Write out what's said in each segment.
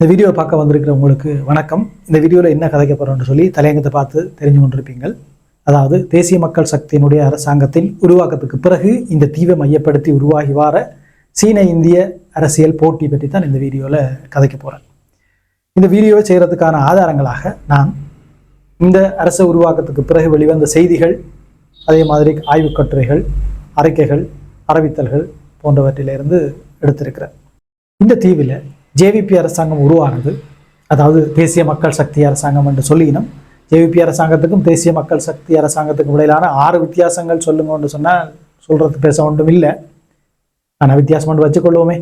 இந்த வீடியோ பார்க்க வந்திருக்கிறவங்களுக்கு வணக்கம். இந்த வீடியோவில் என்ன கதைக்க போகிறோம்னு சொல்லி தலையங்கத்தை பார்த்து தெரிஞ்சு கொண்டிருப்பீங்கள். அதாவது தேசிய மக்கள் சக்தியினுடைய அரசாங்கத்தின் உருவாக்கத்துக்கு பிறகு இந்த தீவை மையப்படுத்தி உருவாகி வார சீன இந்திய அரசியல் போட்டி பற்றி தான் இந்த வீடியோவில் கதைக்க போகிறேன் இந்த வீடியோவை செய்கிறதுக்கான ஆதாரங்களாக நான் இந்த அரச உருவாக்கத்துக்கு பிறகு வெளிவந்த செய்திகள் அதே மாதிரி ஆய்வுக் கட்டுரைகள் அறிக்கைகள் அறிவித்தல்கள் போன்றவற்றிலிருந்து எடுத்திருக்கிறேன். இந்த தீவில் ஜேவிபி அரசாங்கம் உருவானது. அதாவது தேசிய மக்கள் சக்தி அரசாங்கம் என்று சொல்லினோம் ஜேவிபி அரசாங்கத்துக்கும் தேசிய மக்கள் சக்தி அரசாங்கத்துக்கும் இடையிலான ஆறு வித்தியாசங்கள் சொல்லுங்கன்னு சொன்னால் சொல்கிறது பேச ஒன்றும் இல்லை. ஆனால் வித்தியாசம் ஒன்று வச்சுக்கொள்வோமே.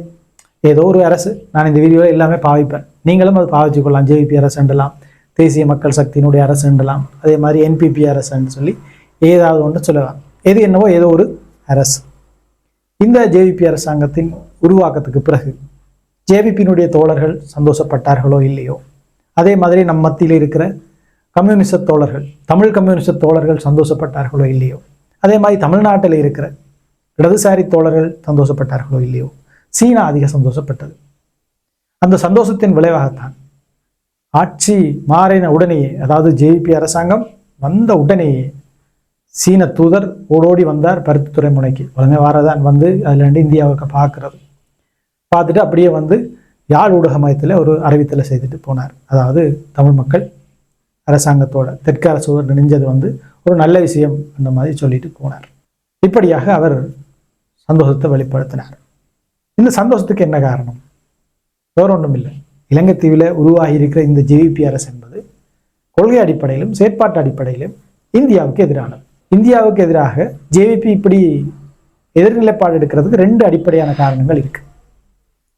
ஏதோ ஒரு அரசு. நான் இந்த வீடியோவில் எல்லாமே பாவிப்பேன். நீங்களும் அது பாவிச்சுக்கொள்ளலாம். ஜேவிபி அரசுண்டலாம் தேசிய மக்கள் சக்தியினுடைய அரசுண்டலாம் அதே மாதிரி என்பிபி அரசுன்னு சொல்லி ஏதாவது ஒன்று சொல்லலாம். எது என்னவோ ஏதோ ஒரு அரசு. இந்த ஜேவிபி அரசாங்கத்தின் உருவாக்கத்துக்கு பிறகு ஜேவிபியினுடைய தோழர்கள் சந்தோஷப்பட்டார்களோ இல்லையோ? அதே மாதிரி நம் மத்தியில் இருக்கிற கம்யூனிச தோழர்கள் தமிழ் கம்யூனிச தோழர்கள் சந்தோஷப்பட்டார்களோ இல்லையோ? அதே மாதிரி தமிழ்நாட்டில் இருக்கிற இடதுசாரி தோழர்கள் சந்தோஷப்பட்டார்களோ இல்லையோ? சீனா அதிக சந்தோஷப்பட்டது. அந்த சந்தோஷத்தின் விளைவாகத்தான் ஆட்சி மாறின உடனேயே அதாவது ஜேபி அரசாங்கம் வந்த உடனேயே சீன தூதர் ஓடோடி வந்தார் பருத்தி துறைமுனைக்கு உடனே வாரதான் வந்து அதுல இருந்து இந்தியாவுக்கு பார்க்கறது. பார்த்துட்டு அப்படியே வந்து யாழ் ஊடக மையத்தில் ஒரு அறிவித்தலை செய்துட்டு போனார். அதாவது தமிழ் மக்கள் அரசாங்கத்தோட தெற்கு அரசோடு நினைஞ்சது வந்து ஒரு நல்ல விஷயம் அந்த மாதிரி சொல்லிட்டு போனார். இப்படியாக அவர் சந்தோஷத்தை வெளிப்படுத்தினார். இந்த சந்தோஷத்துக்கு என்ன காரணம்? வேற ஒன்றும் இல்லை. இலங்கை தீவில் உருவாகி இருக்கிற இந்த ஜேவிபி அரசு என்பது கொள்கை அடிப்படையிலும் செயற்பாட்டு அடிப்படையிலும் இந்தியாவுக்கு எதிரானது. இந்தியாவுக்கு எதிராக ஜேவிபி இப்படி எதிர்நிலைப்பாடு எடுக்கிறதுக்கு ரெண்டு அடிப்படையான காரணங்கள் இருக்கு.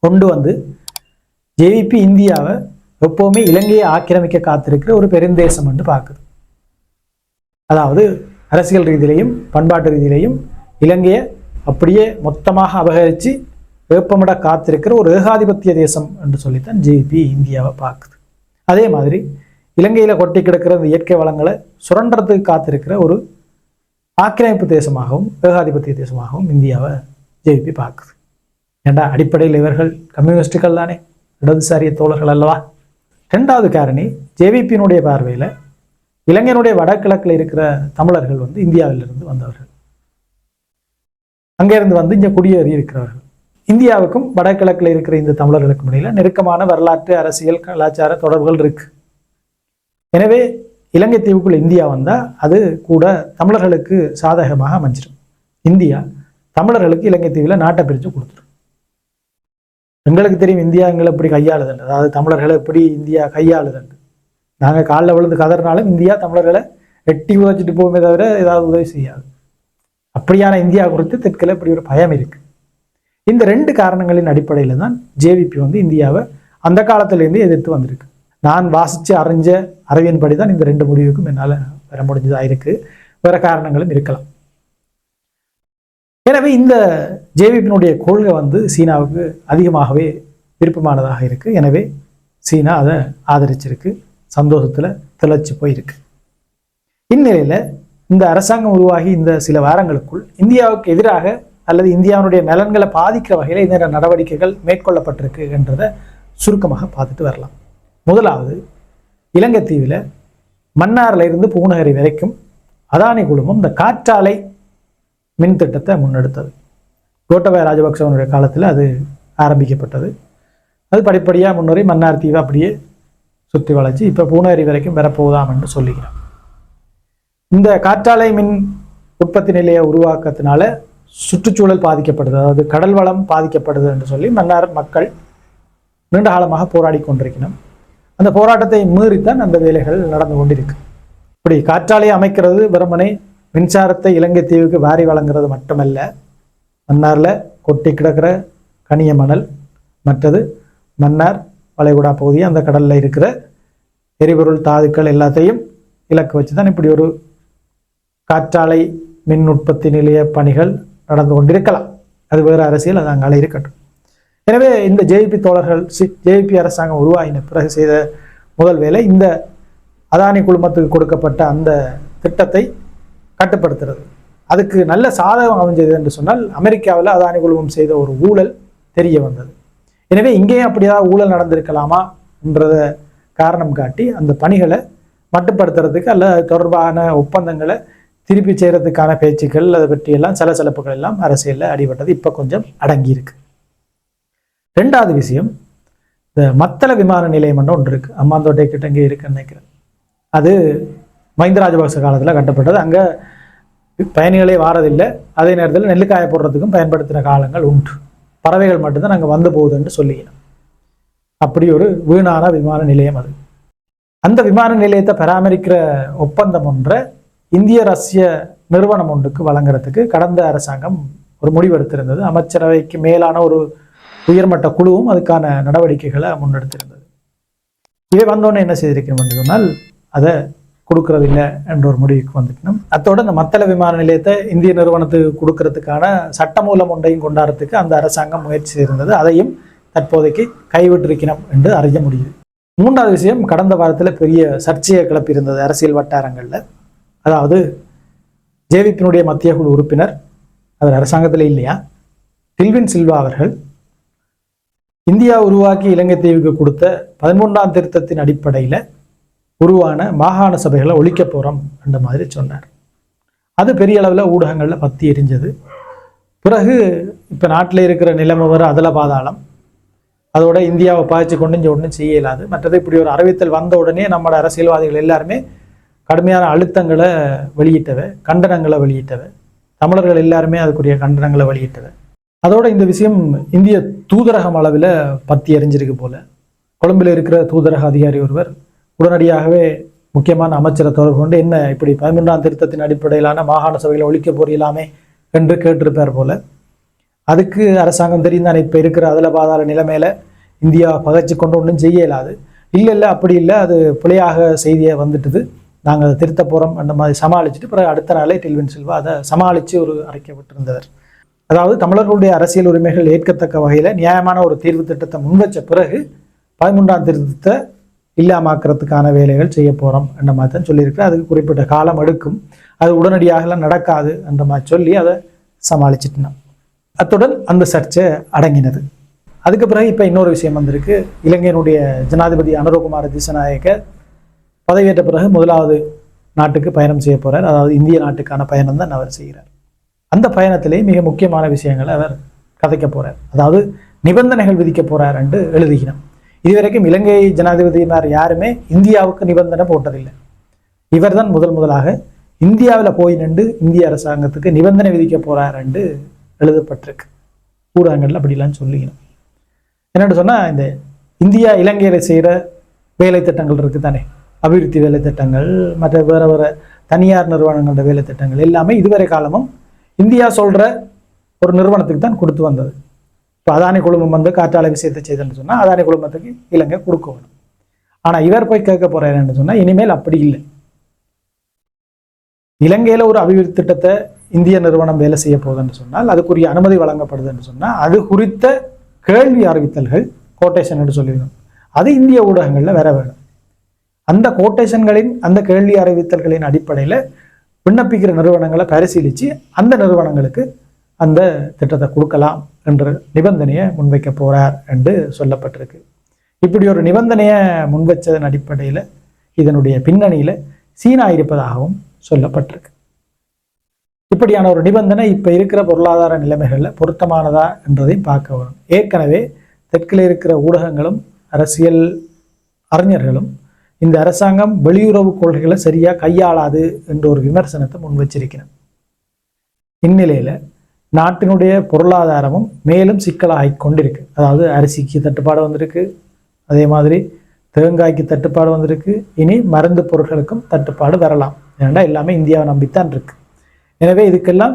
கொண்டு வந்து ஜேவிபி இந்தியாவை எப்போவுமே இலங்கையை ஆக்கிரமிக்க காத்திருக்கிற ஒரு பெருந்தேசம் என்று பார்க்குது. அதாவது அரசியல் ரீதியிலையும் பண்பாட்டு ரீதியிலையும் இலங்கையை அப்படியே மொத்தமாக அபகரித்து வேப்பமிட காத்திருக்கிற ஒரு ஏகாதிபத்திய தேசம் என்று சொல்லித்தான் ஜேபி இந்தியாவை பார்க்குது. அதே மாதிரி இலங்கையில் கொட்டி கிடக்கிற இந்த இயற்கை வளங்களை சுரண்டறதுக்கு காத்திருக்கிற ஒரு ஆக்கிரமிப்பு தேசமாகவும் ஏகாதிபத்திய தேசமாகவும் இந்தியாவை ஜேபி பார்க்குது. ஏண்டா அடிப்படையில் இவர்கள் கம்யூனிஸ்டுகள் தானே? இடதுசாரிய தோழர்கள் அல்லவா? ரெண்டாவது காரணி ஜேவிபியினுடைய பார்வையில் இலங்கையினுடைய வடகிழக்கில் இருக்கிற தமிழர்கள் வந்து இந்தியாவிலிருந்து வந்தவர்கள். அங்கிருந்து வந்து இங்கே குடியேறி இருக்கிறவர்கள். இந்தியாவுக்கும் வடகிழக்கில் இருக்கிற இந்த தமிழர்களுக்கும் இடையில நெருக்கமான வரலாற்று அரசியல் கலாச்சார தொடர்புகள் இருக்கு. எனவே இலங்கை தீவுக்குள்ள இந்தியா வந்தால் அது கூட தமிழர்களுக்கு சாதகமாக அமைஞ்சிடும். இந்தியா தமிழர்களுக்கு இலங்கை தீவில் நாட்டை பிரித்து கொடுத்துரும். எங்களுக்கு தெரியும் இந்தியா எங்களை எப்படி கையாளுதுண்டு அதாவது தமிழர்களை எப்படி இந்தியா கையாளுதுண்டு நாங்கள் காலில் விழுந்து கதறினாலும் இந்தியா தமிழர்களை எட்டி உதச்சிட்டு போகுமே தவிர ஏதாவது உதவி செய்யாது. அப்படியான இந்தியா குறித்து தெற்கில் இப்படி ஒரு பயம் இருக்கு. இந்த ரெண்டு காரணங்களின் அடிப்படையில் தான் ஜேவிபி வந்து இந்தியாவை அந்த காலத்திலேருந்து எதிர்த்து வந்திருக்கு. நான் வாசித்து அறிஞ்ச அறிவின்படி தான் இந்த ரெண்டு முடிவுக்கும் என்னால் வர முடிஞ்சதாக இருக்கு. வேறு காரணங்களும் இருக்கலாம். எனவே இந்த ஜேவிபியினுடைய கொள்கை வந்து சீனாவுக்கு அதிகமாகவே விருப்பமானதாக இருக்கு. எனவே சீனா அதை ஆதரிச்சிருக்கு. சந்தோஷத்தில் திளைச்சு போயிருக்கு. இந்நிலையில் இந்த அரசாங்கம் உருவாகி இந்த சில வாரங்களுக்குள் இந்தியாவுக்கு எதிராக அல்லது இந்தியாவுடைய நலன்களை பாதிக்கிற வகையில் இந்த நடவடிக்கைகள் மேற்கொள்ளப்பட்டிருக்கு என்றதை சுருக்கமாக பார்த்துட்டு வரலாம். முதலாவது இலங்கை தீவில் மன்னார்ல இருந்து பூநகரி வரைக்கும் அதானி குழுமம் இந்த காற்றாலை மின் திட்டத்தை முன்னெடுத்தது. கோட்டபாய ராஜபக்சவனுடைய காலத்தில் அது ஆரம்பிக்கப்பட்டது. அது படிப்படியாக முன்னேறி மன்னார் தீவை அப்படியே சுற்றி வளைச்சு இப்போ பூனேரி வரைக்கும் வரப்போதாம் என்று சொல்லுகிறோம் இந்த காற்றாலை மின் உற்பத்தி நிலைய உருவாக்கத்தினால சுற்றுச்சூழல் பாதிக்கப்படுது. அதாவது கடல் வளம் பாதிக்கப்படுது என்று சொல்லி மன்னார் மக்கள் நீண்ட காலமாக போராடி கொண்டிருக்கணும் அந்த போராட்டத்தை மீறித்தான் அந்த வேலைகள் நடந்து கொண்டிருக்கு. இப்படி காற்றாலை அமைக்கிறது வெறுமனே மின்சாரத்தை இலங்கை தீவுக்கு வாரி வழங்குறது மட்டுமல்ல மன்னாரில் கொட்டி கிடக்கிற கனிய மணல் மற்றது மன்னார் வளைகுடா பகுதி அந்த கடலில் இருக்கிற எரிபொருள் தாதுக்கள் எல்லாத்தையும் இலக்கு வச்சு தான் இப்படி ஒரு காற்றாலை மின் உற்பத்தி நிலைய பணிகள் நடந்து கொண்டிருக்கலாம். அது வேறு அரசியல் அது அங்கால இருக்கட்டும். எனவே இந்த ஜேபி தோழர்கள் சி ஜேபி அரசாங்கம் உருவாகின பிறகு செய்த முதல் வேலை இந்த அதானி குழுமத்துக்கு கொடுக்கப்பட்ட அந்த திட்டத்தை கட்டுப்படுத்துறது. அதுக்கு நல்ல சாதகம் அமைஞ்சது என்று சொன்னால் அமெரிக்காவில் அதானி குழுமம் செய்த ஒரு ஊழல் தெரிய வந்தது. எனவே இங்கேயும் அப்படி ஏதாவது ஊழல் நடந்திருக்கலாமா என்றத காரணம் காட்டி அந்த பணிகளை மட்டுப்படுத்துறதுக்கு அல்ல அது தொடர்பான ஒப்பந்தங்களை திருப்பி செய்கிறதுக்கான பேச்சுக்கள் அதை பற்றியெல்லாம் சலசலப்புகள் எல்லாம் அரசியலில் அடிபட்டது. இப்போ கொஞ்சம் அடங்கியிருக்கு. ரெண்டாவது விஷயம் இந்த மத்தள விமான நிலையம் ஒன்று இருக்குது அம்மாந்தோட்டை கிட்டங்கே இருக்குன்னு நினைக்கிறேன். அது மஹிந்த ராஜபக்ச காலத்தில் கட்டப்பட்டது. அங்கே பயணிகளே வாரதில்லை. அதே நேரத்தில் நெல்லுக்காய போடுறதுக்கும் பயன்படுத்தின காலங்கள் உண்டு. பறவைகள் மட்டும்தான் அங்கே வந்து போகுதுன்னு சொல்லிக்கணும். அப்படி ஒரு வீணான விமான நிலையம் அது. அந்த விமான நிலையத்தை பராமரிக்கிற ஒப்பந்தம் ஒன்றை இந்திய ரஷ்ய நிறுவனம் ஒன்றுக்கு வழங்குறதுக்கு கடந்த அரசாங்கம் ஒரு முடிவெடுத்திருந்தது. அமைச்சரவைக்கு மேலான ஒரு உயர்மட்ட குழுவும் அதுக்கான நடவடிக்கைகளை முன்னெடுத்திருந்தது. இதை வந்தோன்னே என்ன செய்திருக்கணும் சொன்னால் அதை கொடுக்கறதில்லை என்ற ஒரு முடிவுக்கு வந்துக்கணும். அத்தோட இந்த மத்தள விமான நிலையத்தை இந்திய நிறுவனத்துக்கு கொடுக்கறதுக்கான சட்டமூலம் ஒன்றையும் கொண்டாடுறதுக்கு அந்த அரசாங்கம் முயற்சி செய்திருந்தது. அதையும் தற்போதைக்கு கைவிட்டிருக்கணும் என்று அறிய முடியுது. மூன்றாவது விஷயம் கடந்த வாரத்தில் பெரிய சர்ச்சையை கிளப்பியிருந்தது அரசியல் வட்டாரங்களில். அதாவது ஜேவிப்பினுடைய மத்திய குழு உறுப்பினர் அவர் அரசாங்கத்தில் இல்லையா? டில்வின் சில்வா அவர்கள் இந்தியா உருவாக்கி இலங்கை தீவுக்கு கொடுத்த பதிமூன்றாம் திருத்தத்தின் அடிப்படையில் உருவான மாகாண சபைகளை ஒழிக்க போகிறோம் அந்த மாதிரி சொன்னார். அது பெரிய அளவில் ஊடகங்களில் பற்றி எரிஞ்சது. பிறகு இப்போ நாட்டில் இருக்கிற நிலைமை வர அதில் பாதாளம். அதோட இந்தியாவை பாய்ச்சி கொண்டு இங்கே ஒன்றும் செய்ய இயலாது. மற்றது இப்படி ஒரு அறிவித்தல் வந்த உடனே நம்மளோட அரசியல்வாதிகள் எல்லாருமே கடுமையான அழுத்தங்களை வெளியிட்டவ கண்டனங்களை வெளியிட்டவ. தமிழர்கள் எல்லாருமே அதுக்குரிய கண்டனங்களை வெளியிட்டவ. அதோட இந்த விஷயம் இந்திய தூதரகம் அளவில் பத்தி எறிஞ்சிருக்கு போல. கொழும்பில் இருக்கிற தூதரக அதிகாரி ஒருவர் உடனடியாகவே முக்கியமான அமைச்சரை தொடர்பு கொண்டு என்ன இப்படி பதிமூன்றாம் திருத்தத்தின் அடிப்படையிலான மாகாண சபைகளை ஒழிக்க போறீங்களாமே என்று கேட்டிருப்பார் போல. அதுக்கு அரசாங்கம் தெரியும் தானே இப்போ இருக்கிற அதில் பாதாள நிலைமையில இந்தியா பகைச்சு கொண்டு ஒன்றும் செய்ய இயலாது. இல்லை இல்லை அப்படி இல்லை. அது பிழையாக செய்தியை வந்துட்டுது. நாங்கள் அதை திருத்த போகிறோம் அந்த மாதிரி சமாளிச்சுட்டு பிறகு அடுத்த நாளே டில்வின் செல்வா அதை சமாளித்து ஒரு அறிக்கை விட்டிருந்தவர் அதாவது தமிழர்களுடைய அரசியல் உரிமைகள் ஏற்கத்தக்க வகையில் நியாயமான ஒரு தீர்வு திட்டத்தை முன்வச்ச பிறகு பதிமூன்றாம் திருத்தத்தை இல்லாமாக்கிறதுக்கான வேலைகள் செய்ய போகிறோம் என்ற மாதிரி தான் சொல்லியிருக்கிறேன் அதுக்கு குறிப்பிட்ட காலம் எடுக்கும். அது உடனடியாகலாம் நடக்காது என்ற மாதிரி சொல்லி அதை சமாளிச்சிட்டோம். அத்துடன் அந்த சர்ச்சை அடங்கினது. அதுக்கு பிறகு இப்போ இன்னொரு விஷயம் வந்திருக்கு. இலங்கையினுடைய ஜனாதிபதி அனுரகுமார திசநாயக்க பதவியேற்ற பிறகு முதலாவது நாட்டுக்கு பயணம் செய்ய போகிறார் அதாவது இந்திய நாட்டுக்கான பயணம் தான் அவர் செய்கிறார். அந்த பயணத்திலே மிக முக்கியமான விஷயங்களை அவர் கதைக்க போகிறார் அதாவது நிபந்தனைகள் விதிக்க போகிறார் என்று எழுதுகிறார் இதுவரைக்கும் இலங்கை ஜனாதிபதியினார் யாருமே இந்தியாவுக்கு நிபந்தனை போட்டதில்லை. இவர்தான் முதல் முதலாக இந்தியாவில் போய் நின்று இந்திய அரசாங்கத்துக்கு நிபந்தனை விதிக்க போறார் என்று எழுதப்பட்டிருக்கு. ஊடகங்கள்ல அப்படிலாம் சொல்லிக்கணும். என்னென்னு சொன்னால் இந்த இந்தியா இலங்கையில் செய்கிற வேலை திட்டங்கள் இருக்கு தானே. அபிவிருத்தி வேலை திட்டங்கள் மற்ற வேற வேற தனியார் நிறுவனங்களோட வேலை திட்டங்கள் எல்லாமே இதுவரை காலமும் இந்தியா சொல்ற ஒரு நிறுவனத்துக்கு தான் கொடுத்து வந்தது. இப்போ அதானி குழுமம் வந்து காற்றாலை விஷயத்தை செய்தன்னு சொன்னால் அதானி குழுமத்துக்கு இலங்கை கொடுக்க வேணும். ஆனால் இவர் போய் கேட்க போகிறாருன்னு சொன்னால் இனிமேல் அப்படி இல்லை. இலங்கையில் ஒரு அபிவிருத்தி திட்டத்தை இந்திய நிறுவனம் வேலை செய்ய போகுதுன்னு சொன்னால் அதுக்குரிய அனுமதி வழங்கப்படுதுன்னு சொன்னால் அது குறித்த கேள்வி அறிவித்தல்கள் கோட்டேஷன் என்று சொல்லிடணும் அது இந்திய ஊடகங்களில் வேற வேணும் அந்த கோட்டேஷன்களின் அந்த கேள்வி அறிவித்தல்களின் அடிப்படையில் விண்ணப்பிக்கிற நிறுவனங்களை பரிசீலித்து அந்த நிறுவனங்களுக்கு அந்த திட்டத்தை கொடுக்கலாம். என்ற நிபந்தனையை முன்வைக்க போறார் என்று சொல்லப்பட்டிருக்கு. இப்படி ஒரு நிபந்தனையை முன்வச்சதன் அடிப்படையில் இதனுடைய பின்னணியில் சீனா இருப்பதாகவும் சொல்லப்பட்டிருக்கு. இப்படியான ஒரு நிபந்தனை இப்போ இருக்கிற பொருளாதார நிலைமைகளில் பொருத்தமானதா என்றதையும் பார்க்க வரும். ஏற்கனவே தெற்கில் இருக்கிற ஊடகங்களும் அரசியல் அறிஞர்களும் இந்த அரசாங்கம் வெளியுறவு கொள்கைகளை சரியாக கையாளாது என்ற ஒரு விமர்சனத்தை முன் வச்சிருக்கிறேன் இந்நிலையில் நாட்டினுடைய பொருளாதாரமும் மேலும் சிக்கலாகி கொண்டிருக்கு. அதாவது அரிசிக்கு தட்டுப்பாடு வந்திருக்கு. அதே மாதிரி தேங்காய்க்கு தட்டுப்பாடு வந்திருக்கு. இனி மருந்து பொருட்களுக்கும் தட்டுப்பாடு வரலாம். ஏன்னா எல்லாமே இந்தியாவை நம்பித்தான் இருக்கு. எனவே இதுக்கெல்லாம்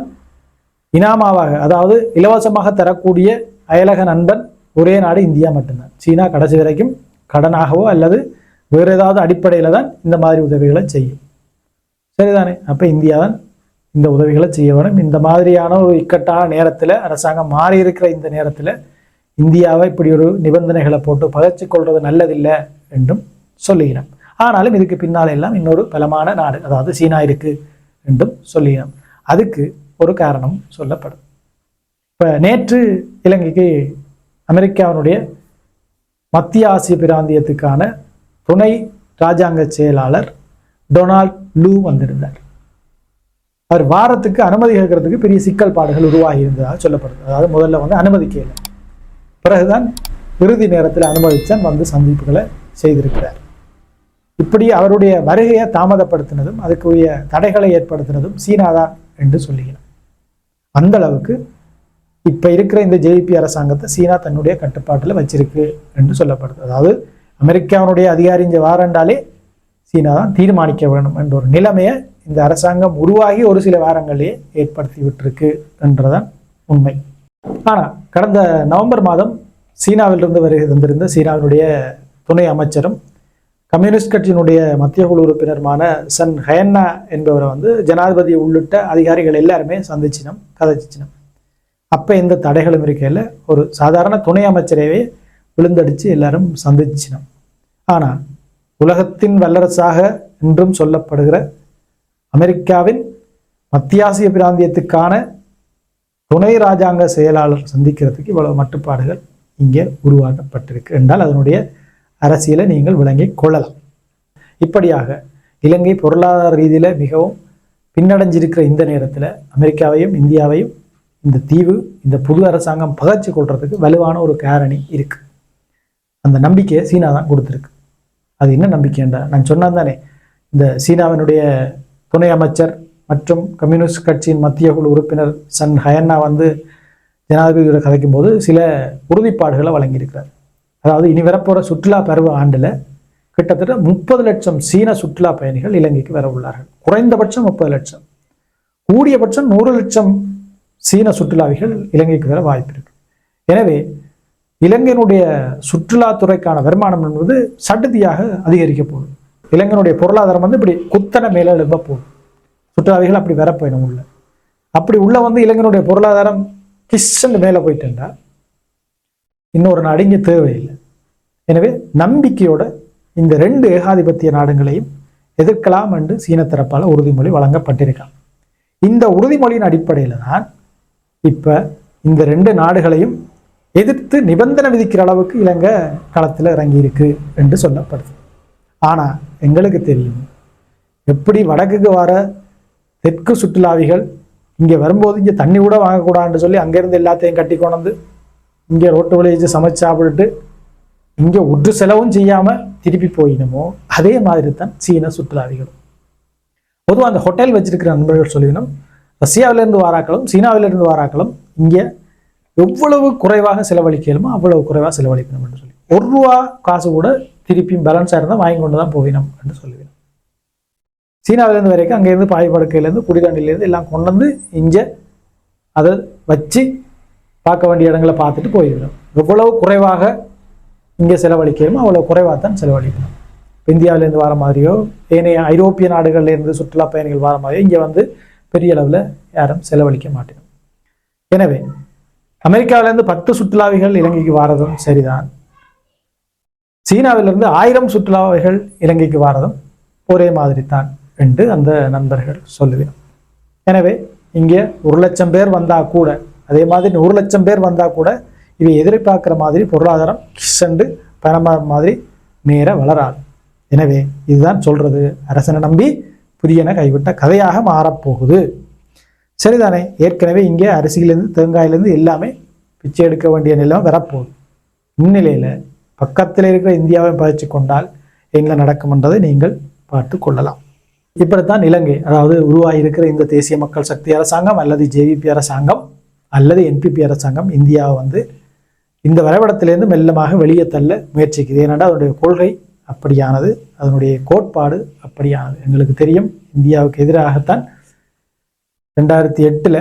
இனாமாவாக அதாவது இலவசமாக தரக்கூடிய அயலக நண்பன் ஒரே நாடு இந்தியா மட்டும்தான். சீனா கடைசி வரைக்கும் கடனாகவோ அல்லது வேறு ஏதாவது அடிப்படையில் தான் இந்த மாதிரி உதவிகளை செய்யும். சரிதானே? அப்போ இந்தியா தான் இந்த உதவிகளை செய்ய வேணும் இந்த மாதிரியான ஒரு இக்கட்டான நேரத்தில் அரசாங்கம் மாறி இருக்கிற இந்த நேரத்தில் இந்தியாவை இப்படி ஒரு நிபந்தனைகளை போட்டு பகச்சு கொள்வது நல்லதில்லை என்றும் சொல்லுகிறோம் ஆனாலும் இதுக்கு பின்னால் எல்லாம் இன்னொரு பலமான நாடு அதாவது சீனா இருக்கு என்றும் சொல்லுகிறோம் அதுக்கு ஒரு காரணம் சொல்லப்படும். இப்போ நேற்று இலங்கைக்கு அமெரிக்காவினுடைய மத்திய ஆசிய பிராந்தியத்துக்கான துணை ராஜாங்க செயலாளர் டொனால்ட் லூ வந்திருந்தார். அவர் வாரத்துக்கு அனுமதி கேட்கறதுக்கு பெரிய சிக்கல் பாடுகள் உருவாகி இருந்ததாக சொல்லப்படுது. அதாவது முதல்ல வந்து அனுமதி கேள்வி பிறகுதான் இறுதி நேரத்தில் அனுமதித்தான் வந்து சந்திப்புகளை செய்திருக்கிறார். இப்படி அவருடைய வருகையை தாமதப்படுத்தினதும் அதுக்குரிய தடைகளை ஏற்படுத்தினதும் சீனா தான் என்று சொல்லுகிறார். அந்த அளவுக்கு இப்ப இருக்கிற இந்த ஜேபி அரசாங்கத்தை சீனா தன்னுடைய கட்டுப்பாட்டில் வச்சிருக்கு என்று சொல்லப்படுது. அதாவது அமெரிக்காவினுடைய அதிகாரி இங்கே வாரண்டாலே சீனா தான் தீர்மானிக்க வேண்டும் என்ற ஒரு நிலைமையை இந்த அரசாங்கம் உருவாகி ஒரு சில வாரங்களே ஏற்படுத்தி விட்டிருக்கு என்றதான் உண்மை. ஆனால் கடந்த நவம்பர் மாதம் சீனாவிலிருந்து வருகை தந்திருந்த சீனாவினுடைய துணை அமைச்சரும் கம்யூனிஸ்ட் கட்சியினுடைய மத்திய குழு உறுப்பினருமான சன் ஹயன்னா என்பவரை வந்து ஜனாதிபதி உள்ளிட்ட அதிகாரிகள் எல்லாருமே சந்திச்சினோம் கதைச்சினோம் அப்போ எந்த தடைகளும் இருக்கையில் ஒரு சாதாரண துணை அமைச்சரையே விழுந்தடிச்சு எல்லாரும் சந்திச்சினோம். ஆனால் உலகத்தின் வல்லரசாக என்றும் சொல்லப்படுகிற அமெரிக்காவின் மத்தியாசிய பிராந்தியத்துக்கான துணை ராஜாங்க செயலாளர் சந்திக்கிறதுக்கு இவ்வளவு மட்டுப்பாடுகள் இங்கே உருவாக்கப்பட்டிருக்கு என்றால் அதனுடைய அரசியலை நீங்கள் விளங்கி கொள்ளலாம். இப்படியாக இலங்கை பொருளாதார ரீதியில் மிகவும் பின்னடைஞ்சிருக்கிற இந்த நேரத்தில் அமெரிக்காவையும் இந்தியாவையும் இந்த தீவு இந்த புது அரசாங்கம் பகச்சு கொள்றதுக்கு வலுவான ஒரு காரணி இருக்கு. அந்த நம்பிக்கையை சீனா தான் கொடுத்துருக்கு. அது என்ன நம்பிக்கைண்டா நான் சொன்னேன் தானே இந்த சீனாவினுடைய துணை அமைச்சர் மற்றும் கம்யூனிஸ்ட் கட்சியின் மத்திய குழு உறுப்பினர் சன் ஹயன்னா வந்து ஜனாதிபதியோட கதைக்கும் போது சில உறுதிப்பாடுகளை வழங்கியிருக்கிறார். அதாவது இனி வரப்போகிற சுற்றுலா பருவ ஆண்டில் கிட்டத்தட்ட முப்பது லட்சம் சீன சுற்றுலா பயணிகள் இலங்கைக்கு வர உள்ளார்கள். குறைந்தபட்சம் முப்பது லட்சம். கூடியபட்சம் நூறு லட்சம் சீன சுற்றுலாவிகள் இலங்கைக்கு வர வாய்ப்பு இருக்கு எனவே இலங்கையினுடைய சுற்றுலாத்துறைக்கான வருமானம் என்பது சட்டதியாக அதிகரிக்க போகுது. இலங்கையினுடைய பொருளாதாரம் வந்து இப்படி குத்தனை மேலே எழுப்ப போகுது. சுற்றுலாவிகள் அப்படி வரப்போயிடும் உள்ள. அப்படி உள்ள வந்து இலங்கையினுடைய பொருளாதாரம் கிஷன் மேலே போயிட்டுண்டா இன்னொரு நாடு இங்கே தேவையில்லை. எனவே நம்பிக்கையோட இந்த ரெண்டு ஏகாதிபத்திய நாடுகளையும் எதிர்க்கலாம் என்று சீன தரப்பால் உறுதிமொழி வழங்கப்பட்டிருக்கான் இந்த உறுதிமொழியின் அடிப்படையில் தான் இப்போ இந்த ரெண்டு நாடுகளையும் எதிர்த்து நிபந்தனை விதிக்கிற அளவுக்கு இலங்கை களத்தில் இறங்கியிருக்கு என்று சொல்லப்படுது. ஆனால் எங்களுக்கு தெரியும் எப்படி வடக்குக்கு வர தெற்கு சுற்றுலாவிகள் இங்கே வரும்போது இங்கே தண்ணி கூட வாங்கக்கூடாதுன்னு சொல்லி அங்கேருந்து எல்லாத்தையும் கட்டி கொண்டு இங்கே ரோட்டு வழியை சமைச்சு சாப்பிட்டுட்டு இங்கே ஒன்று செலவும் செய்யாமல் திருப்பி போயினுமோ அதே மாதிரி தான் சீன சுற்றுலாவிகளும். பொதுவாக அந்த ஹோட்டல் வச்சிருக்கிற நண்பர்கள் சொல்லிடணும் ரஷ்யாவிலிருந்து வாராக்களும் சீனாவிலேருந்து வாராக்களும் இங்கே எவ்வளவு குறைவாக செலவழிக்கலுமோ அவ்வளவு குறைவாக செலவழிக்கணும் என்று சொல்லி. ஒரு ரூபா காசு கூட திருப்பியும் பேலன்ஸாக இருந்தால் வாங்கி கொண்டு தான் போவினோம் என்று சொல்லுவேன் சீனாவிலேருந்து வரைக்கும் அங்கேருந்து பாய் குடிதாண்டிலேருந்து எல்லாம் கொண்டு வந்து இங்கே அதை வச்சு பார்க்க வேண்டிய இடங்களை பார்த்துட்டு போயிடணும் எவ்வளவு குறைவாக இங்கே செலவழிக்கணுமோ அவ்வளோ குறைவாக தான் செலவழிக்கணும். இந்தியாவிலேருந்து வர மாதிரியோ ஏனைய ஐரோப்பிய நாடுகள்லேருந்து சுற்றுலா பயணிகள் வர மாதிரியோ இங்கே வந்து பெரிய அளவில் யாரும் செலவழிக்க மாட்டேன் எனவே அமெரிக்காவிலேருந்து பத்து சுற்றுலாவிகள் இலங்கைக்கு வாரதும் சரிதான். சீனாவிலிருந்து ஆயிரம் சுற்றுலாவிகள் இலங்கைக்கு வாரதும் ஒரே மாதிரி தான் என்று அந்த நண்பர்கள் சொல்லுவேன் எனவே இங்கே ஒரு லட்சம் பேர் வந்தால் கூட அதே மாதிரி ஒரு லட்சம் பேர் வந்தால் கூட இவை எதிர்பார்க்குற மாதிரி பொருளாதாரம் சென்று பணமா மாதிரி நேர வளராது. எனவே இதுதான் சொல்றது. அரசனை நம்பி புதியன கைவிட்ட கதையாக மாறப்போகுது. சரிதானே? ஏற்கனவே இங்கே அரிசியிலேருந்து தேங்காயிலேருந்து எல்லாமே பிச்சை எடுக்க வேண்டிய நிலம் வரப்போகுது. இந்நிலையில் பக்கத்தில் இருக்கிற இந்தியாவை பயிற்சி கொண்டால் என்ன நடக்கும்ன்றதை நீங்கள் பார்த்து கொள்ளலாம். இப்படித்தான் இலங்கை அதாவது உருவாகியிருக்கிற இந்த தேசிய மக்கள் சக்தி அரசாங்கம் அல்லது ஜேவிபி அரசாங்கம் அல்லது என்பிபி அரசாங்கம் இந்தியாவை வந்து இந்த வரைபடத்திலேருந்து மெல்லமாக வெளியே தள்ள முயற்சிக்குது. ஏனென்றால் அதனுடைய கொள்கை அப்படியானது அதனுடைய கோட்பாடு அப்படியானது. எங்களுக்கு தெரியும் இந்தியாவுக்கு எதிராகத்தான் ரெண்டாயிரத்தி எட்டில்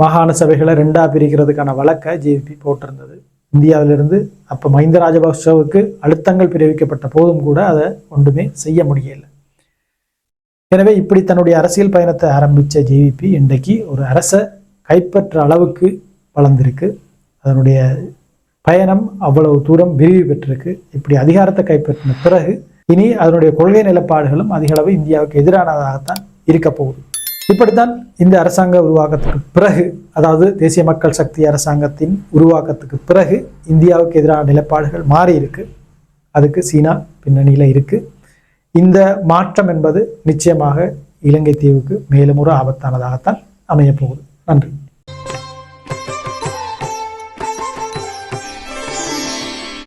மாகாண சபைகளை ரெண்டாக பிரிக்கிறதுக்கான வழக்கை ஜேபி போட்டிருந்தது. இந்தியாவிலிருந்து அப்போ மஹிந்த ராஜபக்சவுக்கு அழுத்தங்கள் பிரிவிக்கப்பட்ட போதும் கூட அதை ஒன்றுமே செய்ய முடியலை. எனவே இப்படி தன்னுடைய அரசியல் பயணத்தை ஆரம்பித்த ஜேவிபி இன்றைக்கு ஒரு அரசை கைப்பற்ற அளவுக்கு வளர்ந்திருக்கு. அதனுடைய பயணம் அவ்வளவு தூரம் விரிவு பெற்றிருக்கு. இப்படி அதிகாரத்தை கைப்பற்றின பிறகு இனி அதனுடைய கொள்கை நிலப்பாடுகளும் அதிக அளவு இந்தியாவுக்கு எதிரானதாகத்தான் இருக்க போகுது. இப்படித்தான் இந்த அரசாங்க உருவாக்கத்துக்கு பிறகு அதாவது தேசிய மக்கள் சக்தி அரசாங்கத்தின் உருவாக்கத்துக்கு பிறகு இந்தியாவுக்கு எதிரான நிலைப்பாடுகள் மாறி இருக்கு. அதுக்கு சீனா பின்னணியில் இருக்கு. இந்த மாற்றம் என்பது நிச்சயமாக இலங்கை தீவுக்கு மேலும் ஒரு ஆபத்தானதாகத்தான் அமையப்போகுது நன்றி.